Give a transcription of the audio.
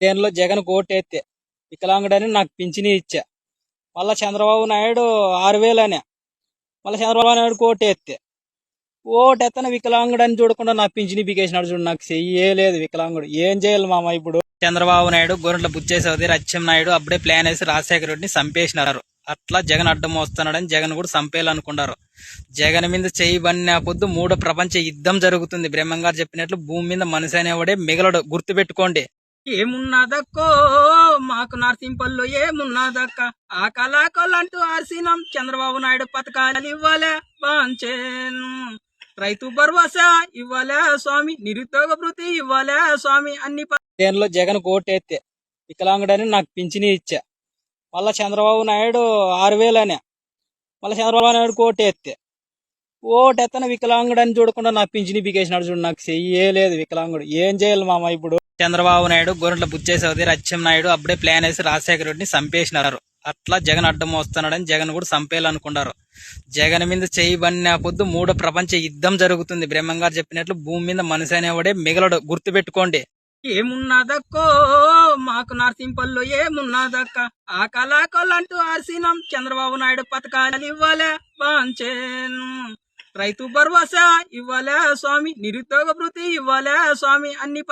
దేనిలో జగన్ కోటెత్తే వికలాంగుడని నాకు పింఛని ఇచ్చా. మళ్ళా చంద్రబాబు నాయుడు ఆరు వేలనే మళ్ళీ చంద్రబాబు నాయుడు కోటెత్తే. ఓటెత్తన వికలాంగుడని చూడకుండా నా పింఛని పీకేసినాడు చూడు నాకు చెయ్యే లేదు వికలాంగుడు. ఏం చేయాలి మామ ఇప్పుడు? చంద్రబాబు నాయుడు గొర్రెల బుచ్చేసేది రచ్చం నాయుడు అప్పుడే ప్లాన్ వేసి రాజశేఖర రెడ్డిని చంపేసినారు. అట్లా జగన్ అడ్డం వస్తున్నాడని జగన్ కూడా చంపేయాలనుకున్నారు. జగన్ మీద చేయి బన్న పొద్దు మూడో ప్రపంచ యుద్ధం జరుగుతుంది. బ్రహ్మంగారు చెప్పినట్లు భూమి మీద మనిషి అనేవాడే మిగలడు. గుర్తుపెట్టుకోండి. ఏమున్నదక్కో? మాకు నరసింపల్లో ఏమున్నదక్క? ఆ కళాకలంటూ ఆర్సినం చంద్రబాబు నాయుడు పథకాలు ఇవ్వలే బాంచేను రైతు భరోసా ఇవ్వాలే స్వామి. నిరుద్యోగ భృతి ఇవ్వలే స్వామి. అన్ని దేనిలో జగన్ కోటెత్తే వికలాంగుడని నాకు పింఛని ఇచ్చా. మళ్ళా చంద్రబాబు నాయుడు ఆరు వేలనే. మళ్ళీ చంద్రబాబు నాయుడు కోటెత్తే. ఓటెత్తన వికలాంగుడని చూడకుండా నా పింఛని పీకేసినాడు చూడు నాకు చెయ్యలేదు వికలాంగుడు. ఏం చేయాలి మామ ఇప్పుడు? చంద్రబాబు నాయుడు గొర్రెల బుచ్చే చౌదరి నాయుడు అప్పుడే ప్లాన్ వేసి రాజశేఖర రెడ్డిని చంపేసినారు. అట్లా జగన్ అడ్డం వస్తున్నాడని జగన్ కూడా చంపేయాలనుకున్నారు. జగన్ మీద చేయబడిన పొద్దు మూడో ప్రపంచ యుద్ధం జరుగుతుంది. బ్రహ్మంగారు చెప్పినట్లు భూమి మీద మనిషి అనేవాడే మిగలడు. గుర్తుపెట్టుకోండి. ఏమున్నదక్కో? మాకు నర్సింపల్లో ఏమున్నదక్క? ఆ కళాకొల్లంటూ ఆర్సినాం. చంద్రబాబు నాయుడు పథకాలు ఇవ్వలే బాంచేను. రైతు భరోసా ఇవ్వలే స్వామి. నిరుద్యోగ భృతి ఇవ్వాలే స్వామి. అన్ని